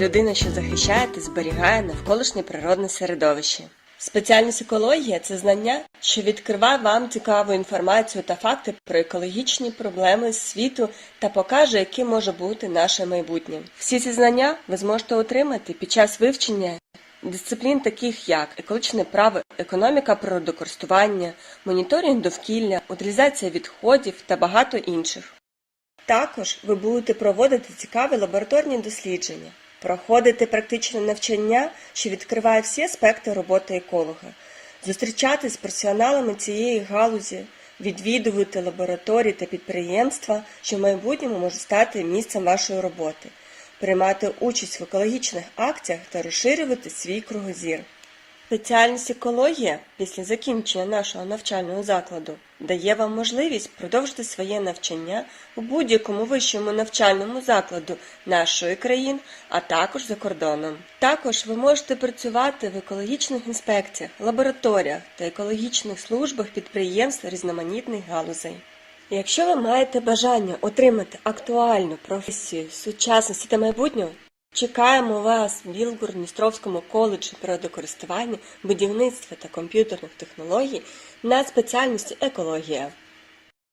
людина, що захищає та зберігає навколишнє природне середовище. Спеціальність екологія це знання, що відкриває вам цікаву інформацію та факти про екологічні проблеми світу та покаже, яким може бути наше майбутнє. Всі ці знання ви зможете отримати під час вивчення дисциплін, таких як екологічне право, економіка природокористування, моніторинг довкілля, утилізація відходів та багато інших. Також ви будете проводити цікаві лабораторні дослідження, проходити практичне навчання, що відкриває всі аспекти роботи еколога, зустрічатись з професіоналами цієї галузі, відвідувати лабораторії та підприємства, що в майбутньому можуть стати місцем вашої роботи, приймати участь в екологічних акціях та розширювати свій кругозір. Спеціальність екологія після закінчення нашого навчального закладу дає вам можливість продовжити своє навчання у будь-якому вищому навчальному закладу нашої країни, а також за кордоном. Також ви можете працювати в екологічних інспекціях, лабораторіях та екологічних службах підприємств різноманітних галузей. Якщо ви маєте бажання отримати актуальну професію сучасності та майбутнього, Чекаємо вас в Білгород-Дністровському коледжі природокористування, будівництва та комп'ютерних технологій на спеціальності екологія.